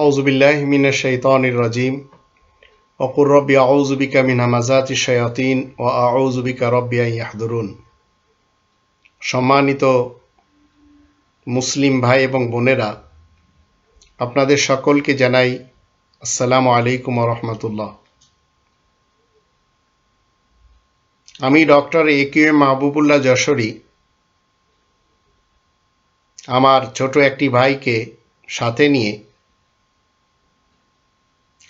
আউজুবিল্লাহমিনের শৈতানির রাজিম। অকুর রব্বি আউজুবিকা মিন হামাজাতি শয়াতিন ও আউজুবিকা রব্বিয়া ইয়াহদুরুন। সম্মানিত মুসলিম ভাই এবং বোনেরা, আপনাদের সকলকে জানাই আসসালামু আলাইকুম রহমতুল্লাহ। আমি doctor A Q M Mahbubullah Jashori, আমার ছোট একটি ভাইকে সাথে নিয়ে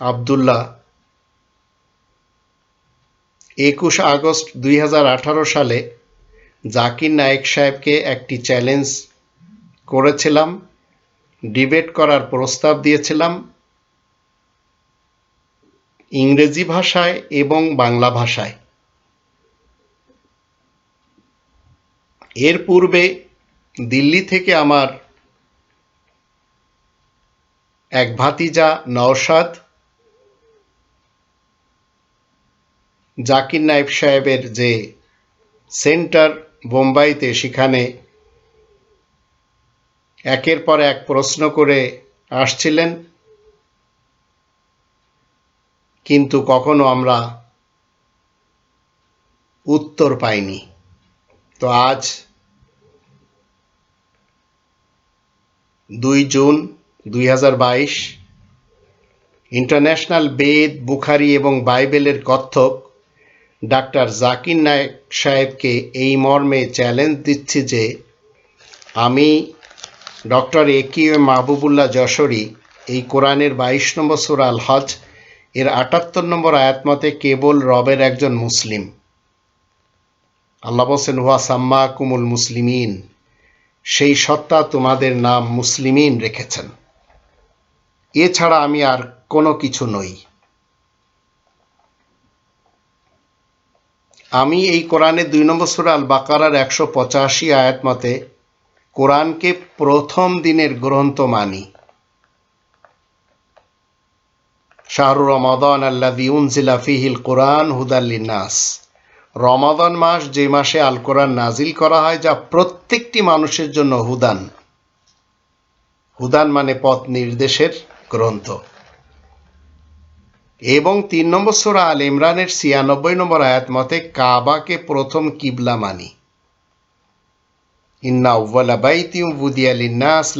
আবদুল্লাহ, একুশ আগস্ট দুই হাজার আঠারো সালে জাকির নায়েক সাহেবকে একটি চ্যালেঞ্জ করেছিলাম, ডিবেট করার প্রস্তাব দিয়েছিলাম ইংরেজি ভাষায় এবং বাংলা ভাষায়। এর পূর্বে দিল্লি থেকে আমার এক ভাতিজা নওশাদ জাকির নায়েব সাহেবের যে সেন্টার বোম্বাইতে সেখানে একের পর এক প্রশ্ন করে আসছিলেন। কিন্তু কখনো আমরা উত্তর পাইনি। তো আজ দুই জুন দুই হাজার বাইশ, ইন্টারন্যাশনাল বেদ, বুখারি এবং বাইবেলের কত্থক ডাক্তার জাকির নায়েক সাহেবকে এই মর্মে চ্যালেঞ্জ দিচ্ছি যে, আমি doctor A Q Mahbubullah Jashori এই কোরআনের বাইশ নম্বর সুরা আল হজ এর আটাত্তর নম্বর আয়াতমতে কেবল রবের একজন মুসলিম। আল্লাহ বসেন হুয়া সাম্মা কুমুল মুসলিমিন সেই সত্তা তোমাদের নাম মুসলিমিন রেখেছেন। এছাড়া আমি আর কোনো কিছু নই। আমি এই কোরআনের দুই নম্বর সুরা আল বাকারার একশো পঁচাশি আয়াত মতে কোরআনকে প্রথম দিনের গ্রন্থ মানি। শাহরু রমাদান আল্লাহ উনজিলা ফিহিল কোরআন হুদাল্লিনাস রমাদান মাস যে মাসে আল কোরআন নাজিল করা হয়, যা প্রত্যেকটি মানুষের জন্য হুদান। হুদান মানে পথ নির্দেশের গ্রন্থ। এবং তিন নম্বর সোরা আল ইমরানের ছিয়ানব্বই নম্বর আয়াত মতে, কাবাকে প্রথম কিবলা মানি। ইন্না উওয়ালা বাইতি বুদিয়া লিন্নাস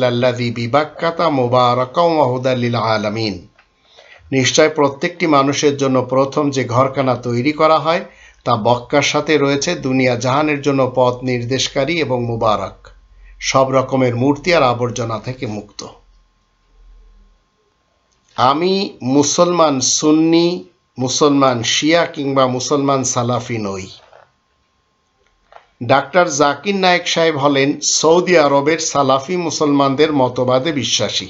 বিবাক্কাতা মুবারাকা ওয়া আলামিন। নিশ্চয় প্রত্যেকটি মানুষের জন্য প্রথম যে ঘরখানা তৈরি করা হয়, তা বক্কার সাথে রয়েছে দুনিয়া জাহানের জন্য পথ নির্দেশকারী এবং মুবারক। সব রকমের মূর্তি আর আবর্জনা থেকে মুক্ত। আমি মুসলমান সুন্নি, মুসলমান শিয়া কিংবা মুসলমান সালাফি নই। ডাক্তার জাকির নায়েক সাহেব হলেন সৌদি আরবের সালাফি মুসলমানদের মতবাদে বিশ্বাসী।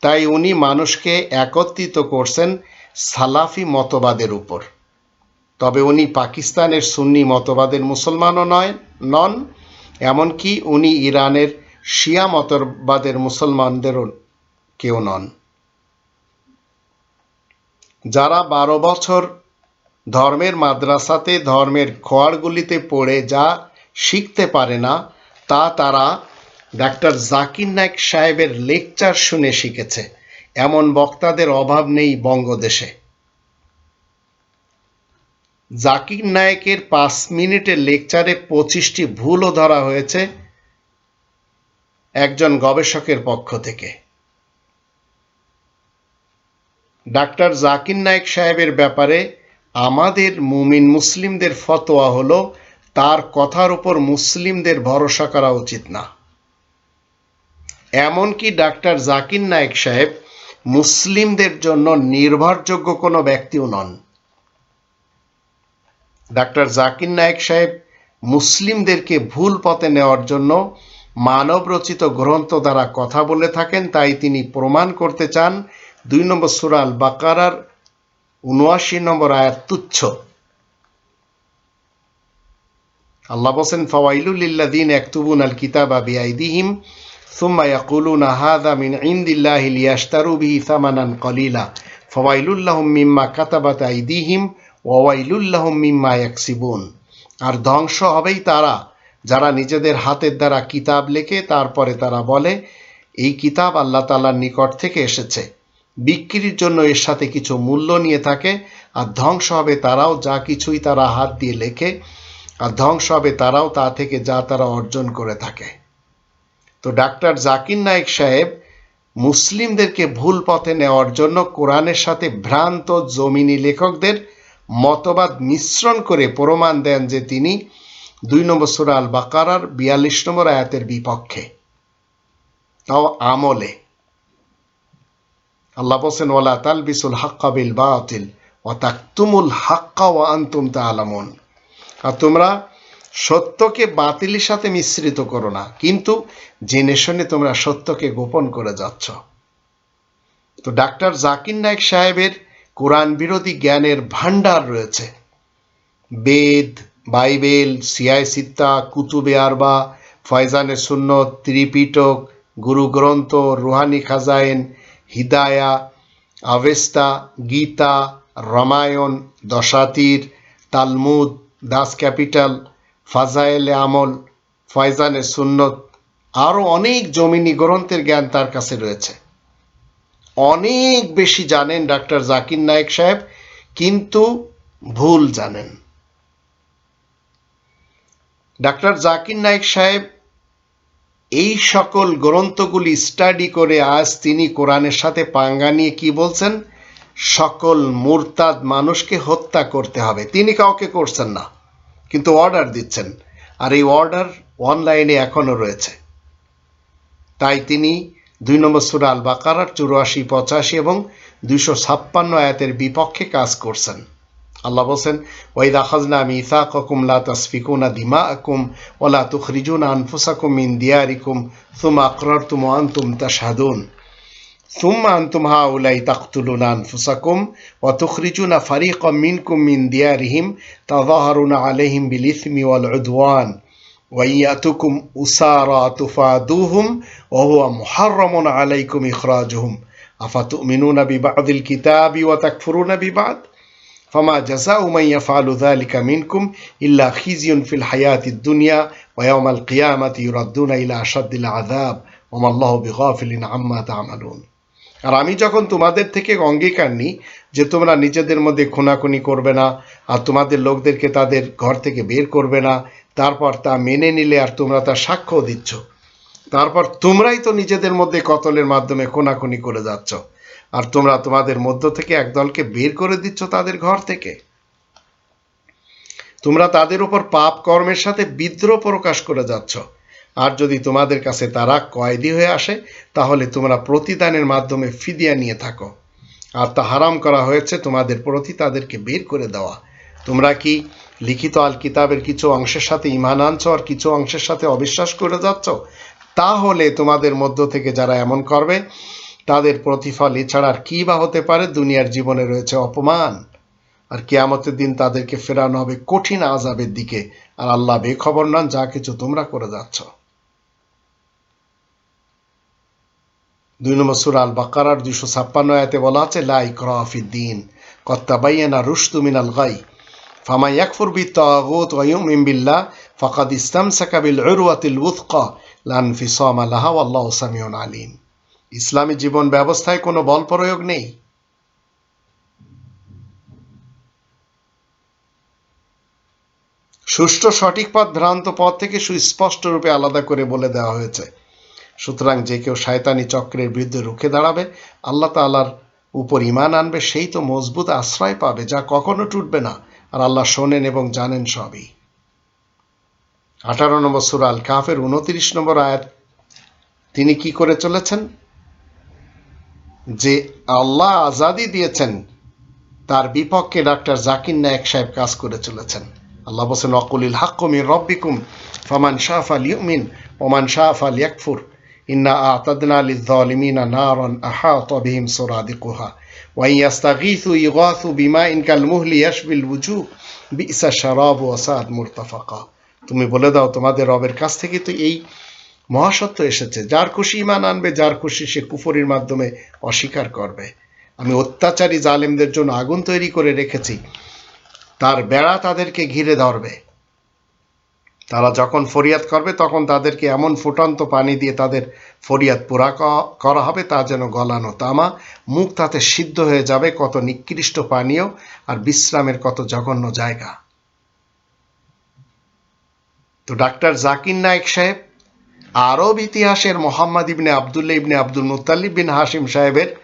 তাই উনি মানুষকে একত্রিত করছেন সালাফি মতবাদের উপর। তবে উনি পাকিস্তানের সুন্নি মতবাদের মুসলমানও নয়, নন, এমনকি উনি ইরানের শিয়া মতবাদের মুসলমানদেরও কেউ নন। যারা বারো বছর ধর্মের মাদ্রাসাতে ধর্মের খোয়ারগুলিতে পড়ে যা শিখতে পারে না, তা তারা ডাক্তার জাকির নায়েক সাহেবের লেকচার শুনে শিখেছে। এমন বক্তাদের অভাব নেই বঙ্গদেশে। জাকির নায়কের পাঁচ মিনিটের লেকচারে পঁচিশটি ভুলও ধরা হয়েছে একজন গবেষকের পক্ষ থেকে। ডাক্তার জাকির নায়েক সাহেবের ব্যাপারে আমাদের মুমিন মুসলিমদের ফতোয়া হলো, তার কথার উপর মুসলিমদের ভরসা করা উচিত না। এমনকি ডাক্তার জাকির নায়েক সাহেব মুসলিমদের জন্য নির্ভরযোগ্য কোনো ব্যক্তিও নন। ডাক্তার জাকির নায়েক সাহেব মুসলিমদেরকে ভুল পথে নেওয়ার জন্য মানব রচিত গ্রন্থ দ্বারা কথা বলে থাকেন, তাই তিনি প্রমাণ করতে চান দুই নম্বর সুরাল বাকারার উনআশি নম্বর আয়াত তুচ্ছ আল্লাহ বসেন ফওয়াইলুল্লাদিন একতুবুন আল কিতাব আবি আইদিহিম ثم يقولون هذا من عند الله ليشتروا به ثمنا قليلا فويل لهم مما كتبت أيديهم وويل لهم مما يكسبون আর ধ্বংস হবেই তারা যারা নিজেদের হাতের দ্বারা কিতাব লেখে তারপরে তারা বলে এই কিতাব আল্লাহ তালার নিকট থেকে এসেছে বিক্রির জন্য এর সাথে কিছু মূল্য নিয়ে থাকে, আর ধ্বংস হবে তারাও যা কিছুই তারা হাত দিয়ে লেখে, আর ধ্বংস হবে তারাও তা থেকে যা তারা অর্জন করে থাকে। তো ডাক্তার জাকির নায়েক সাহেব মুসলিমদেরকে ভুল পথে নেওয়ার জন্য কোরআনের সাথে ভ্রান্ত জমিনি লেখকদের মতবাদ মিশ্রণ করে প্রমাণ দেন যে তিনি দুই নম্বর সুরা আল বাকারার বিয়াল্লিশ নম্বর আয়াতের বিপক্ষে। তাও আমলে। আল্লাহ বলছেন, ওয়ালা তালবিসুল হাক্কা বিল বাতিল ও তাকতুমুল হাক্কা ও আন্তুম তা আলামুন আর তোমরা সত্যকে বাতিলের সাথে মিশ্রিত করো না, কিন্তু জেনে শুনে তোমরা সত্যকে গোপন করে যাচ্ছ। তো ডাক্তার জাকির নায়ক সাহেবের কোরআন বিরোধী জ্ঞানের ভাণ্ডার রয়েছে। বেদ, বাইবেল সিয়াই সিত্তা, কুতুবে আরবা, ফয়জানে সুন্নত, Tripitaka Guru Granth Ruhani Khazain Hidaya Avesta Gita, Ramayana, Dasatir, Talmud, Das Kapital, Fazaile Amal Faizane Sunnat আরও অনেক জমিনি গ্রন্থের জ্ঞান তার কাছে রয়েছে। অনেক বেশি জানেন ডাক্তার জাকির নায়েক সাহেব, কিন্তু ভুল জানেন। ডাক্তার জাকির নায়েক সাহেব এই সকল গ্রন্থগুলি স্টাডি করে আজ তিনি কোরআনের সাথে পাঙ্গা নিয়ে কি বলছেন? সকল মুরতাদ মানুষকে হত্যা করতে হবে। তিনি কাউকে করছেন না, কিন্তু অর্ডার দিচ্ছেন। আর এই অর্ডার অনলাইনে এখনও রয়েছে। তাই তিনি দুই নম্বর সুরা আল বাকারার চুরাশি, পঁচাশি এবং দুইশো ছাপ্পান্ন আয়াতের বিপক্ষে কাজ করছেন। الله بصن وإذا أخذنا ميثاقكم لا تسفكون دماءكم ولا تخرجون أنفسكم من دياركم ثم أقررتم وأنتم تشهدون. ثم أنتم هؤلاء تقتلون أنفسكم وتخرجون فريقا منكم من ديارهم تظاهرون عليهم بالإثم والعدوان. وإن يأتكم أسارى تفادوهم وهو محرم عليكم إخراجهم. أفتؤمنون ببعض الكتاب وتكفرون ببعض؟ فما جزاء من يفعل ذلك منكم إلا خزي في الحياة الدنيا ويوم القيامة يردون إلى أشد العذاب وما الله بغافل عما تعملون আর আমি যখন তোমাদের থেকে অঙ্গীকার নিই যে তোমরা নিজেদের মধ্যে খুনাখুনি করবে না আর তোমাদের লোকদেরকে তাদের ঘর থেকে বের করবে না তারপর তা মেনে নিলে আর তোমরা তা সাক্ষ্য দিচ্ছ তারপর তোমরাই তো নিজেদের মধ্যে কতলের মাধ্যমে খুনাখুনি করে যাচ্ছ আর তোমরা তোমাদের মধ্য থেকে একদলকে বের করে দিচ্ছ তাদের ঘর থেকে। তোমরা তাদের উপর পাপ কর্মের সাথে বিদ্রোহ প্রকাশ করে যাচ্ছ। আর যদি তোমাদের কাছে তারা কয়েদি হয়ে আসে, তাহলে তোমরা প্রতিদানের মাধ্যমে ফিদিয়া নিয়ে থাকো। আর তা হারাম করা হয়েছে তোমাদের প্রতি তাদেরকে বের করে দেওয়া। তোমরা কি লিখিত আল কিতাবের কিছু অংশের সাথে ইমান আনছো আর কিছু অংশের সাথে অবিশ্বাস করে যাচ্ছ? তাহলে তোমাদের মধ্য থেকে যারা এমন করবে তাদের প্রতিফল এছাড়া আর কী বা হতে পারে? দুনিয়ার জীবনে রয়েছে অপমান। আর কেয়ামতের দিন তাদেরকে ফেরানো হবে কঠিন আজাবের দিকে। আর আল্লাহ বেখবর নন, যা কিছু তোমরা করে যাচ্ছ। দুই নম্বর সুর আল বাকারার দুইশো ছাপ্পান্ন আয়াতে বলা আছে লাই ক্রাফিদ্দিন কত্তাবাইয়ানা রুশতু মিনাল গাই ফামা ইয়াকফুর বি তাগুত ওয়া ইউমিন বিল্লাহ, ফাকাদ ইসতামসাকা বিল উরওয়াতিল উথকা লান লাহা আল্লাহু সামিউন আলিম। ইসলামী জীবন ব্যবস্থায় কোনো বল প্রয়োগ নেই। সুষ্ঠু সঠিক পথ, ভ্রান্ত পথ থেকে সুস্পষ্ট রূপে আলাদা করে বলে দেওয়া হয়েছে। সুতরাং যে কেউ শায়তানি চক্রের বিরুদ্ধে রুখে দাঁড়াবে, আল্লাহ তালার উপর ইমান আনবে, সেই তো মজবুত আশ্রয় পাবে, যা কখনো টুটবে না। আর আল্লাহ শোনেন এবং জানেন সবই। আঠারো নম্বর সুরাল কাফের উনত্রিশ নম্বর আয়াত, তিনি কি করে চলেছেন? যে আল্লাহ আজাদি দিয়েছেন, তার বিপক্ষে ডাক্তার জাকির নায়ক সাহেব কাজ করে চলেছেন। আল্লাহ বলছেন, অকুলিল হাক্কুমিন রব্বিকুম, ফমান শাহ আল ইউমিন ওমান শাহ আল ইয়াকফুর ইন্না আতাদনা লিজালিমিনা নারান আহাত বিহিম সুরাদিকুহা ওয়াই ইয়াস্তাগীথু ইগাথু বিমাইন কাল মুহলি ইয়াশবিল উজু, বিসা শারাব ওয়াসাদ মুরতাফাকা। তুমি বলে দাও, তোমাদের রবের কাছ থেকে তো এই মহাসত্য এসেছে, যার খুশি ইমান আনবে, যার খুশি সে কুফরির মাধ্যমে অস্বীকার করবে। আমি অত্যাচারী জালেমদের জন্য আগুন তৈরি করে রেখেছি, তার বেড়া তাদেরকে ঘিরে ধরবে। তারা যখন ফরিয়াদ করবে, তখন তাদেরকে এমন ফুটন্ত পানি দিয়ে তাদের ফরিয়াদ ক- করা হবে, তা যেন গলানো তামা, মুখ তাতে সিদ্ধ হয়ে যাবে, কত নিকৃষ্ট পানীয় আর বিশ্রামের কত জঘন্য জায়গা। তো ডাক্তার জাকির নায়েক সাহেব আরব ইতিহাসের মোহাম্মদ ইবনে আবদুল্লাহ ইবনে আব্দুল মুতাল্লিব বিন হাসিম সাহেবের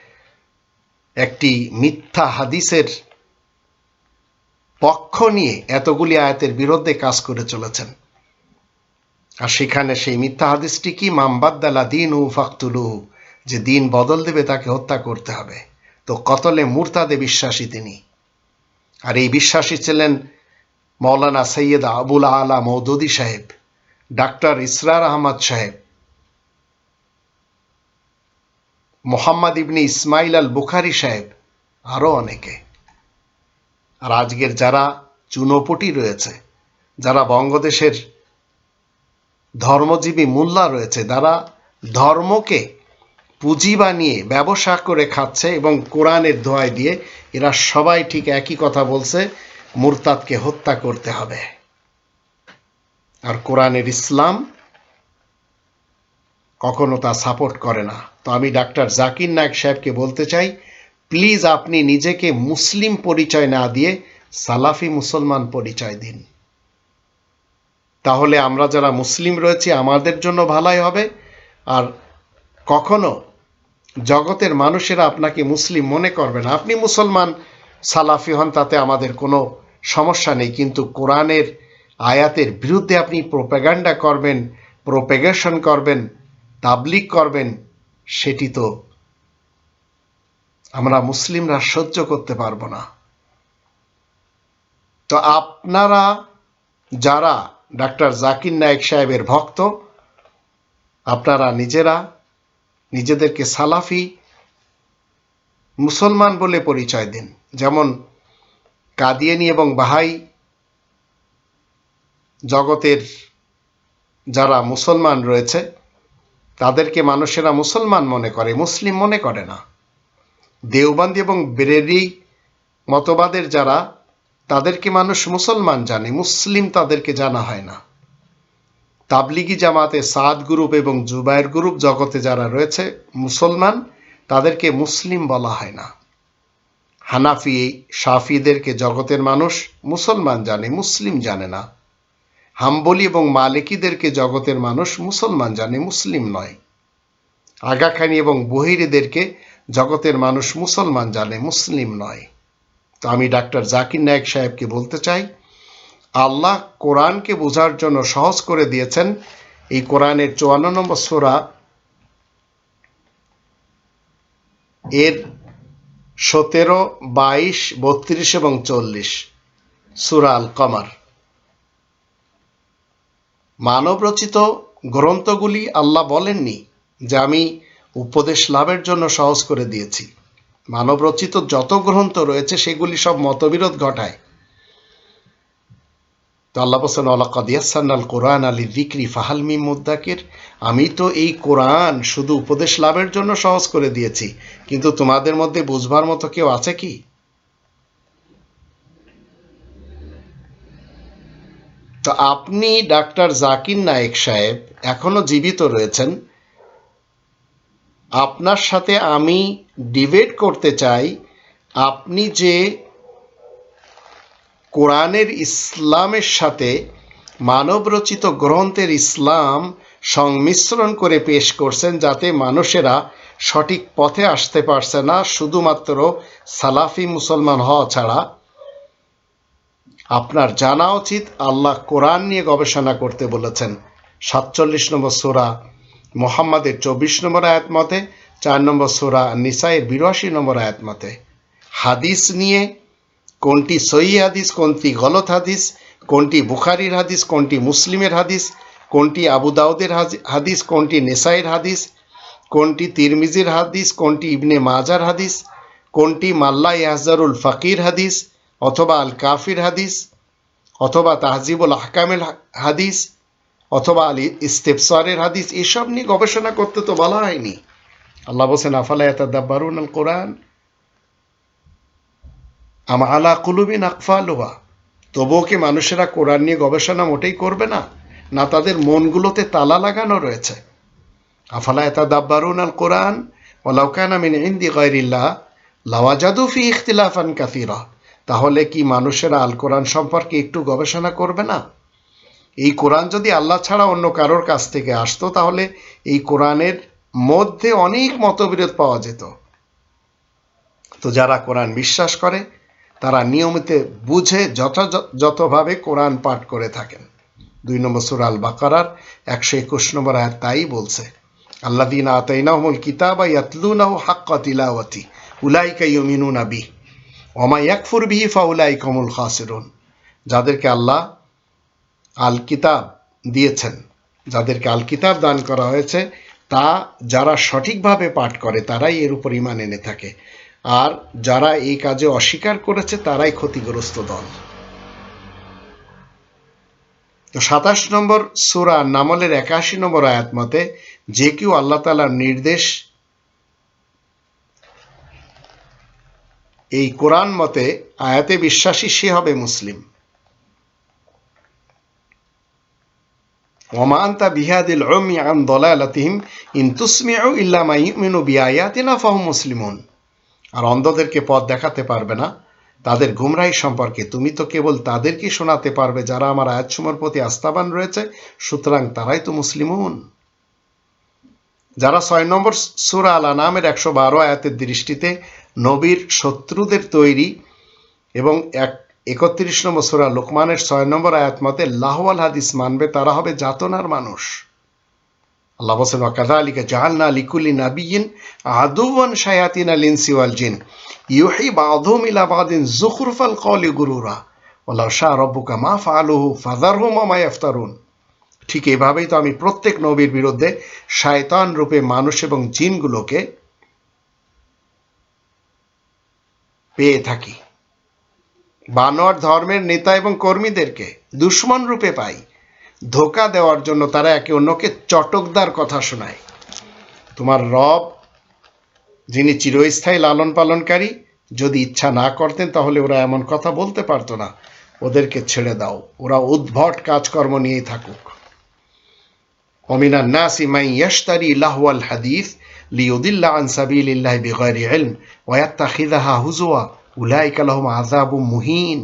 একটি মিথ্যা হাদিসের পক্ষ নিয়ে এতগুলি আয়াতের বিরুদ্ধে কাজ করে চলেছেন। আর সেখানে সেই মিথ্যা হাদিসটি কি মামবাদ্দালা দিন উ ফাকতুলু যে দিন বদল দেবে তাকে হত্যা করতে হবে। তো কতলে মুরতাদে বিশ্বাসী তিনি। আর এই বিশ্বাসী ছিলেন মৌলানা সৈয়দ আবুল আলা মৌদুদি সাহেব। ডাক্তার ইসরার আহমদ সাহেব, মোহাম্মদ ইবনি ইসমাইল আল বুখারি সাহেব আরও অনেকে। আর আজকের যারা চুনোপটি রয়েছে, যারা বঙ্গদেশের ধর্মজীবী মোল্লা রয়েছে যারা ধর্মকে পুঁজি বানিয়ে ব্যবসা করে খাচ্ছে এবং কোরআনের দোয়াই দিয়ে এরা সবাই ঠিক একই কথা বলছে, মুরতাদকে হত্যা করতে হবে। আর কোরআনের ইসলাম কখনো তা সাপোর্ট করে না। তো আমি ডাক্তার জাকির নায়ক সাহেবকে বলতে চাই, প্লিজ আপনি নিজেকে মুসলিম পরিচয় না দিয়ে সালাফি মুসলমান পরিচয় দিন। তাহলে আমরা যারা মুসলিম রয়েছি, আমাদের জন্য ভালাই হবে। আর কখনো জগতের মানুষেরা আপনাকে মুসলিম মনে করবে না। আপনি মুসলমান সালাফি হন, তাতে আমাদের কোনো সমস্যা নেই। কিন্তু কোরআনের আয়াতের বিরুদ্ধে আপনি প্রোপাগান্ডা করবেন প্রোপেগেশন করবেন তাবলিক করবেন, সেটি তো আমরা মুসলিমরা সহ্য করতে পারব না। তো আপনারা যারা ডাক্তার জাকির নায়েক সাহেবের ভক্ত, আপনারা নিজেরা নিজেদেরকে সালাফি, মুসলমান বলে পরিচয় দিন। যেমন কাদিয়ানি এবং বাহাই জগতের যারা মুসলমান রয়েছে, তাদেরকে মানুষেরা মুসলমান মনে করে, মুসলিম মনে করে না। দেওবান্দি এবং বেরেরি মতবাদের যারা, তাদেরকে মানুষ মুসলমান জানে, মুসলিম তাদেরকে জানা হয় না। তাবলিগি জামাতে সাদ গ্রুপ এবং জুবায়ের গ্রুপ জগতে যারা রয়েছে, মুসলমান, তাদেরকে মুসলিম বলা হয় না। হানাফি সাফিদেরকে জগতের মানুষ মুসলমান জানে, মুসলিম জানে না। হাম্বলি এবং মালিকিদেরকে জগতের মানুষ মুসলমান জানে, মুসলিম নয়। আগাখানি এবং বহিরেদেরকে জগতের মানুষ মুসলমান জানে, মুসলিম নয়। তো আমি ডাক্তার জাকির নায়েক সাহেবকে বলতে চাই, আল্লাহ কোরআনকে বোঝার জন্য সহজ করে দিয়েছেন এই কোরআনের চুয়ান্ন নম্বর সোরা। এর সতেরো, বাইশ, বত্রিশ এবং চল্লিশ, সুরা আল কমার মানবরচিত গ্রন্থগুলি আল্লাহ বলেননি, যে আমি উপদেশ লাভের জন্য সহজ করে দিয়েছি। মানবরচিত যত গ্রন্থ রয়েছে, সেগুলি সব মতবিরোধ ঘটায়। তো আল্লাহ বলছেন আল কোরআন আলী বিক্রি ফাহালমি মুদ্দাকের আমি তো এই কোরআন শুধু উপদেশ লাভের জন্য সহজ করে দিয়েছি, কিন্তু তোমাদের মধ্যে বুঝবার মতো কেউ আছে কি? তো আপনি ডাক্তার জাকির নায়েক সাহেব এখনও জীবিত রয়েছেন। আপনার সাথে আমি ডিবেট করতে চাই, আপনি যে কোরআনের ইসলামের সাথে মানবরচিত গ্রন্থের ইসলাম সংমিশ্রণ করে পেশ করছেন যাতে মানুষেরা সঠিক পথে আসতে পারছে না, শুধুমাত্র সালাফি মুসলমান হওয়া ছাড়া। আপনার জানা উচিত আল্লাহ কোরআন নিয়ে গবেষণা করতে বলেছেন। সাতচল্লিশ নম্বর সোরা মোহাম্মদের চব্বিশ নম্বর আয়াত মতে, চার নম্বর সোরা নিসাইয়ের বিরাশি নম্বর আয়াত মতে। হাদিস নিয়ে কোনটি সহি হাদিস, কোনটি গলত হাদিস, কোনটি বুখারির হাদিস, কোনটি মুসলিমের হাদিস, কোনটি আবু দাউদের হাদিস, কোনটি নেসাইয়ের হাদিস, কোনটি তিরমিজির হাদিস, কোনটি ইবনে মাজার হাদিস, কোনটি মাল্লা ইয়াহজারুল ফাকির হাদিস অথবা আল কাফির হাদিস, অথবা তাহজিবুল আহকামের হাদিস, অথবা আলী ইস্তেফসারের হাদিস, এসব নিয়ে গবেষণা করতে তো বলা হয়নি। আল্লাহ বলছেন, আফালা ইয়াতাদাব্বারুন আল কোরআন আমা আলা কুলুবিন আকফালুহা? তবুও কি মানুষেরা কোরআন নিয়ে গবেষণা মোটেই করবে না? না তাদের মনগুলোতে তালা লাগানো রয়েছে? আফালা এতা দাব্বারুন আল কোরআন ওলাউকানা মিন ইন্দি গায়রিল্লাহ লাওয়াজাদু ফি ইখতিলাফান কাসীরা। তাহলে কি মানুষেরা আল কোরআন সম্পর্কে একটু গবেষণা করবে না? এই কোরআন যদি আল্লাহ ছাড়া অন্য কারোর কাছ থেকে আসতো, তাহলে এই কোরআনের মধ্যে অনেক মতবিরোধ পাওয়া যেত। তো যারা কোরআন বিশ্বাস করে, তারা নিয়মিত বুঝে যথাযথভাবে কোরআন পাঠ করে থাকেন। দুই নম্বর সুর আল বাকারার একশো একুশ নম্বর আয়াত তাই বলছে আল্লাহ দিন আতাইনাহমুল কিতাবা ইয়াতলুনাহু হাক্কা তিলাওয়াতি, উলাইকা ইউমিনুনা বি ওমা ইয়াকফুর বিহি ফাউলাই কমুল খাসিরুন। যাদেরকে আল্লাহ আল কিতাব দিয়েছেন, যাদেরকে আল কিতাব দান করা হয়েছে, তা যারা সঠিকভাবে পাঠ করে, তারাই এর উপর ইমান এনে থাকে। আর যারা এই কাজে অস্বীকার করেছে, তারাই ক্ষতিগ্রস্ত দল। তো সাতাশ নম্বর সুরা নামলের একাশি নম্বর আয়াত মতে, যে কেউ আল্লাহ তালার নির্দেশ এই কোরআন মতে আয়াতে বিশ্বাসী সে হবে মুসলিম। ওমান্তা বিহাদিল উমি আন দলালাতিহিম, ইন তুসমিউ ইল্লা ইউমিনু বিআয়াতিনা, ফাহুম মুসলিমুন। আর অন্ধদেরকে পথ দেখাতে পারবে না, তাদের গুমরাহি সম্পর্কে তুমি তো কেবল তাদেরকে শোনাতে পারবে যারা আমার আয়াতসমূর প্রতি আস্থাবান রয়েছে, সুতরাং তারাই তো মুসলিমুন। যারা ছয় নম্বর সুরা আলা নামের একশো বারো আয়াতের দৃষ্টিতে নবীর শত্রুদের তৈরি এবং এক একত্রিশ নম্বর সুরা লোকমানের ছয় নম্বর আয়াত মতে, লাহওয়াল হাদিস মানবে, তারা হবে যাতনার মানুষ। আল্লাহ ওয়াকাদালিকা জাহান্না লিকুলি নাবিয়িন শায়াতিন ওয়াল জিন। ইউহি ইলা বাদিন যুখরুফাল কওলি গুরুরা। ওয়ালাউ শাআ রাব্বুকা মা ফাআলুহু ফাযারহুম ওয়া মা ইফতারুন ঠিক এভাবেই তো আমি প্রত্যেক নবীর বিরুদ্ধে শায়তান রূপে মানুষ এবং জিনগুলোকে পেয়ে থাকি। বানোয়ার ধর্মের নেতা এবং কর্মীদেরকে দুশ্মন রূপে পাই। ধোকা দেওয়ার জন্য তারা একে অন্যকে চটকদার কথা শোনায়। তোমার রব, যিনি চিরস্থায়ী লালন পালনকারী, যদি ইচ্ছা না করতেন তাহলে ওরা এমন কথা বলতে পারতো না। ওদেরকে ছেড়ে দাও। ওরা উদ্ভট কাজকর্ম নিয়েই থাকুক। অমিনা নাসি মাই ইয়াস্তারি লাহওয়াল হাদিফ লিউদিল্লা আনসাবিল্লাহ বিগরি এলম ওয়াত্তাখিদাহা হুজুয়া উলাইকা লহম আজাবু মুহিন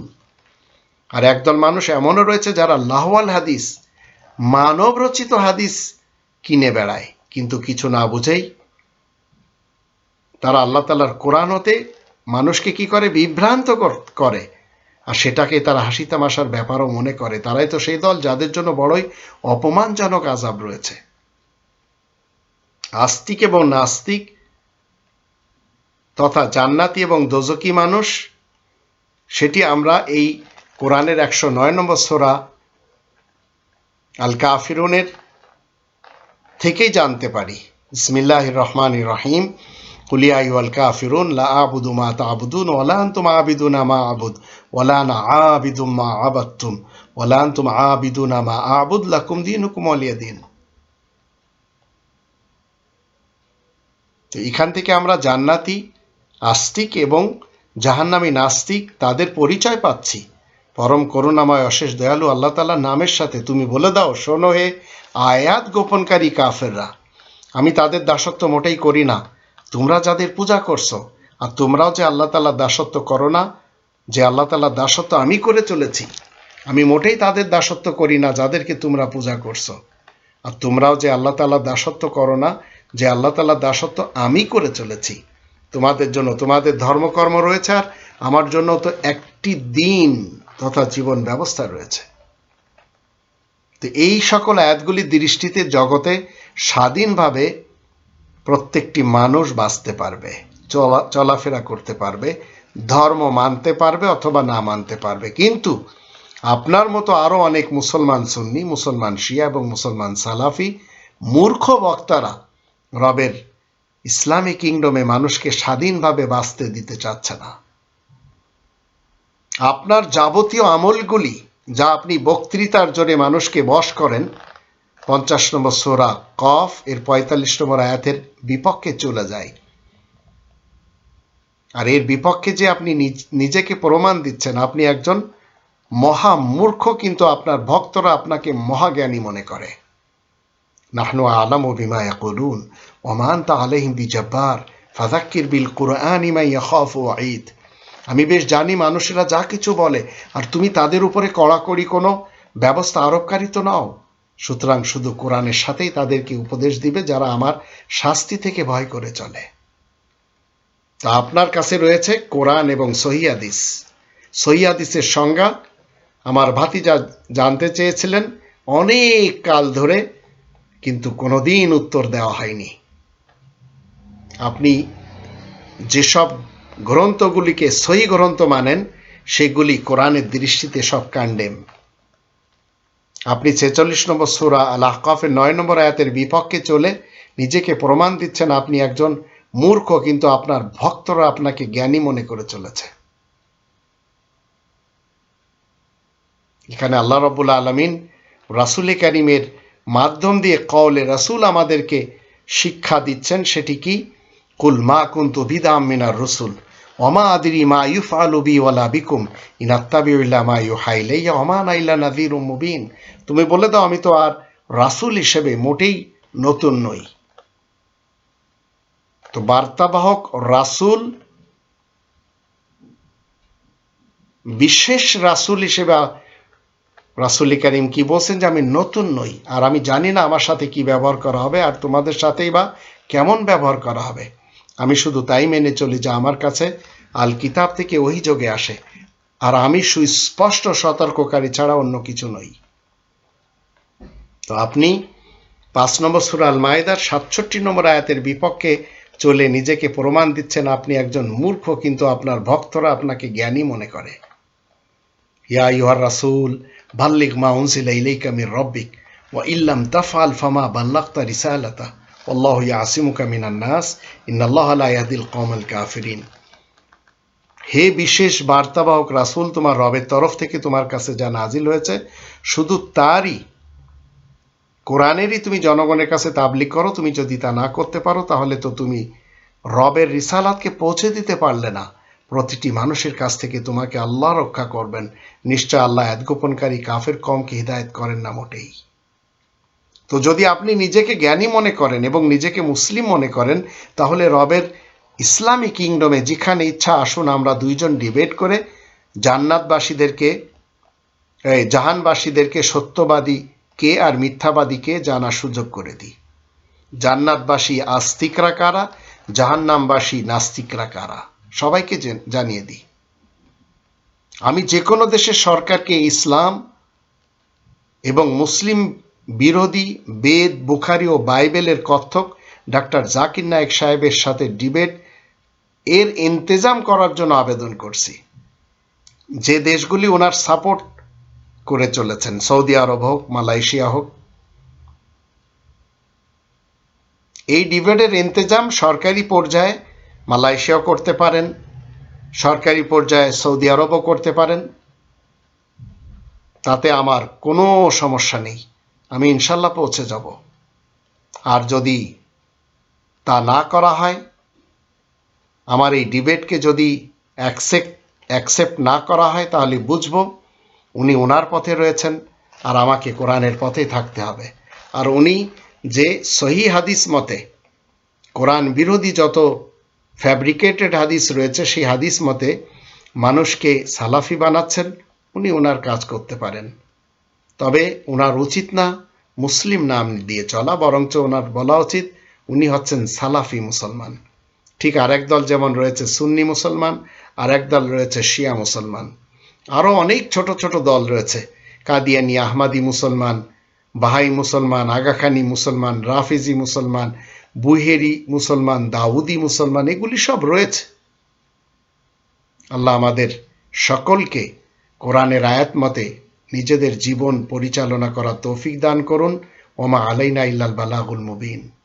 আর একদল মানুষ এমনও রয়েছে যারা লাহওয়াল হাদিস মানব রচিত হাদিস কিনে বেড়ায়, কিন্তু কিছু না বুঝেই তারা আল্লাহ তালার কোরআন হতে মানুষকে কি করে? বিভ্রান্ত করে আর সেটাকে তারা হাসি তামাশার ব্যাপারও মনে করে। তারাই তো সেই দল যাদের জন্য বড়ই অপমানজনক আজাব রয়েছে। আস্তিক এবং নাস্তিক, তথা জান্নাতি এবং দোজকি মানুষ, সেটি আমরা এই কোরআনের একশো নয় নম্বর সোরা আল কাফিরুনের থেকেই জানতে পারি। ইসমিল্লাহ রহমান রহিম। কুলিয়া আল কাফিরুন, লা আবুদু মা তাবুদুন ওলা আনতুম আবিদুনা মা আবুদ ওলা না আবিদুম মা আবাত্তুম ওলা আনতুম আবিদুনা মা আবুদ, লাকুম দিনুকুম ওয়ালিয়া দিন। তো এখান থেকে আমরা জান্নাতি, আস্তিক এবং জাহান্নামী নাস্তিক তাদের পরিচয় পাচ্ছি। পরম করুণাময়, অশেষ দয়ালু আল্লাহ তালা নামের সাথে তুমি বলে দাও, শোনো হে আয়াত গোপনকারী কাফেররা, আমি তাদের দাসত্ব মোটেই করি না। তোমরা যাদের পূজা করছ, আর তোমরাও যে আল্লাহ তালা দাসত্ব করো না, যে আল্লাহ তালা দাসত্ব আমি করে চলেছি, আমি মোটেই তাদের দাসত্ব করি না যাদেরকে তোমরা পূজা করছ। আর তোমরাও যে আল্লাহ তালা দাসত্ব করো না যে আল্লাহ তালা দাসত্ব আমি করে চলেছি। তোমাদের জন্য তোমাদের ধর্মকর্ম রয়েছে আর আমার জন্য তো একটি দিন তথা জীবন ব্যবস্থা রয়েছে। তো এই সকল আয়াতগুলির দৃষ্টিতে জগতে স্বাধীনভাবে প্রত্যেকটি মানুষ বাঁচতে পারবে, চলা চলাফেরা করতে পারবে, ধর্ম মানতে পারবে অথবা না মানতে পারবে। কিন্তু আপনার মতো আরও অনেক মুসলমান সুন্নি, মুসলমান শিয়া এবং মুসলমান সালাফি মূর্খ বক্তারা রবের ইসলামী কিংডমে মানুষকে স্বাধীনভাবে বাঁচতে দিতে চাচ্ছে না। আপনার যাবতীয় আমলগুলি যা আপনি বক্তৃতার জোরে মানুষকে বশ করেন, পঞ্চাশ নম্বর সোরা কফ, এর পঁয়তাল্লিশ নম্বর আয়াতের বিপক্ষে চলে যায়। আর এর বিপক্ষে যে আপনি নিজেকে প্রমাণ দিচ্ছেন, আপনি একজন মহা মূর্খ কিন্তু আপনার ভক্তরা আপনাকে মহাজ্ঞানী মনে করে। নাহনু আলম বিমা ইয়াকুলুন। ওমান তা আলহিম বি জব্বার ফাজাক্কির বিল কুরআন ইমাই ইয়াখাফ ও ঈদ আমি বেশ জানি মানুষেরা যা কিছু বলে, আর তুমি তাদের উপরে কড়াকড়ি কোনো ব্যবস্থা আরোপকারী তো নাও। সুতরাং শুধু কোরআনের সাথেই তাদেরকে উপদেশ দিবে যারা আমার শাস্তি থেকে ভয় করে চলে। তা আপনার কাছে রয়েছে কোরআন এবং সহিয়াদিস সহিয়াদিসের সংজ্ঞা আমার ভাতিজা জানতে চেয়েছিলেন অনেক কাল ধরে কিন্তু কোনোদিন উত্তর দেওয়া হয়নি। আপনি যেসব গ্রন্থগুলিকে সহি গ্রন্থ মানেন, সেগুলি কোরআনের দৃষ্টিতে সব কাণ্ডেম। আপনি ছেচল্লিশ নম্বর সুরা আল আহকাফের নয় নম্বর আয়াতের বিপক্ষে চলে নিজেকে প্রমাণ দিচ্ছেন, আপনি একজন মূর্খ, কিন্তু আপনার ভক্তরা আপনাকে জ্ঞানী মনে করে চলেছে। এখানে আল্লাহ রবুল্লা আলমিন রাসুল করিমের মাধ্যম দিয়ে কওলে রাসুল আমাদেরকে শিক্ষা দিচ্ছেন, সেটি কি? কুল মা কুন্তু বিদাম মিনার রসুল অমা আদিরি মা ইউফ আলুবি ওয়ালা বিকুম ইনাত্তাবিউল্লা মা ইউ হাইলাইয়া অমা নাইলা নাদির মুবিন। তুমি বলে দাও, আমি তো আর রাসুল হিসেবে মোটেই নতুন নই। তো বার্তাবাহক, রাসুল বিশেষ রাসুল হিসেবে রাসুল করিম কি বলছেন যে আমি নতুন নই? আর আমি জানি না আমার সাথে কি ব্যবহার করা হবে আর তোমাদের সাথেই বা কেমন ব্যবহার করা হবে। আমি শুধু তাই মেনে চলি যে আমার কাছে আল কিতাব থেকে অভিযোগে আসে। আর আমি সুস্পষ্ট সতর্ককারী ছাড়া অন্য কিছু নই। তো আপনি পাঁচ নম্বর সুরা আল মায়েদার সাতষট্টি নম্বর আয়াতের বিপক্ষে চলে নিজেকে প্রমাণ দিচ্ছেন। আপনি একজন মূর্খ, কিন্তু আপনার ভক্তরা আপনাকে জ্ঞানী মনে করে। ইয়া ইউহার রাসুল বাল্লিক মা উনসিলা ইলাইকা মির রব্বিক, ওয়া ইল্লাম তাফআল ফামা বাল্লাগতা রিসালাতা আল্লাহ ইয়াসিমুকা মিনান নাস, ইন্নাল্লাহ লা ইয়াহদিল কওমাল কাফিরিন। হে বিশেষ বার্তাবাহক রাসূল, তোমার রবের তরফ থেকে তোমার কাছে যা নাজিল হয়েছে, শুধু তারই, কোরআনেরই তুমি জনগণের কাছে তাবলিক করো, তুমি যদি তা না করতে পারো, তাহলে তো তুমি রবের রিসালাতকে পৌঁছে দিতে পারলে না। প্রতিটি মানুষের কাছ থেকে তোমাকে আল্লাহ রক্ষা করবেন। নিশ্চয় আল্লাহ গোপনকারী কাফের কমকে হিদায়ত করেন না মোটেই। তো যদি আপনি নিজেকে জ্ঞানী মনে করেন এবং নিজেকে মুসলিম মনে করেন, তাহলে রবের ইসলামী কিংডমে যেখানে ইচ্ছা আসুন আমরা দুইজন ডিবেট করে জান্নাতবাসীদেরকে জাহানবাসীদেরকে সত্যবাদী কে আর মিথ্যাবাদী কে জানার সুযোগ করে দিই। জান্নাতবাসী আস্তিকরা কারা? জাহান্নামবাসী নাস্তিকরা কারা? সবাইকে জানিয়ে দিই। আমি যে কোনো দেশের সরকারকে ইসলাম এবং মুসলিম বিরোধী, বেদ, বুখারি ও বাইবেলের কথক ডাক্তার জাকির নায়েক সাহেবের সাথে ডিবেট এর ইন্তজাম করার জন্য আবেদন করছি। যে দেশগুলি ওনার সাপোর্ট করে চলেছেন, সৌদি আরব হোক, মালয়েশিয়া হোক, এই ডিবেটের ইন্তজাম সরকারি পর্যায়ে মালয়েশিয়াও করতে পারেন, সরকারি পর্যায়ে সৌদি আরবও করতে পারেন। তাতে আমার কোনো সমস্যা নেই। আমি ইনশাল্লাহ পৌঁছে যাব। আর যদি তা না করা হয়, আমার এই ডিবেটকে যদি অ্যাকসেপ্ট অ্যাকসেপ্ট না করা হয়, তাহলে বুঝব উনি ওনার পথে রয়েছেন আর আমাকে কোরআনের পথেই থাকতে হবে। আর উনি যে সহি হাদিস মতে কোরআন বিরোধী যত ফ্যাব্রিকেটেড হাদিস রয়েছে, সেই হাদিস মতে মানুষকে সালাফি বানাচ্ছেন, উনি ওনার কাজ করতে পারেন। তবে ওনার উচিত না মুসলিম নাম দিয়ে চলা, বরঞ্চ ওনার বলা উচিত উনি হচ্ছেন সালাফি মুসলমান। ঠিক আরেক দল যেমন রয়েছে সুন্নি মুসলমান আর এক দল রয়েছে শিয়া মুসলমান। আরও অনেক ছোট ছোট দল রয়েছে, কাদিয়ানি, আহমাদি মুসলমান, বাহাই মুসলমান, আগাখানি মুসলমান, রাফিজি মুসলমান বুহেরি মুসলমান, দাউদি মুসলমান, এগুলি সব রয়েছে। আল্লাহ আমাদের সকলকে কোরআনের আয়াত মতে নিজেদের জীবন পরিচালনা করার তৌফিক দান করুন। ওমা আলাইনা ইল্লাল বালাগুল মুবিন।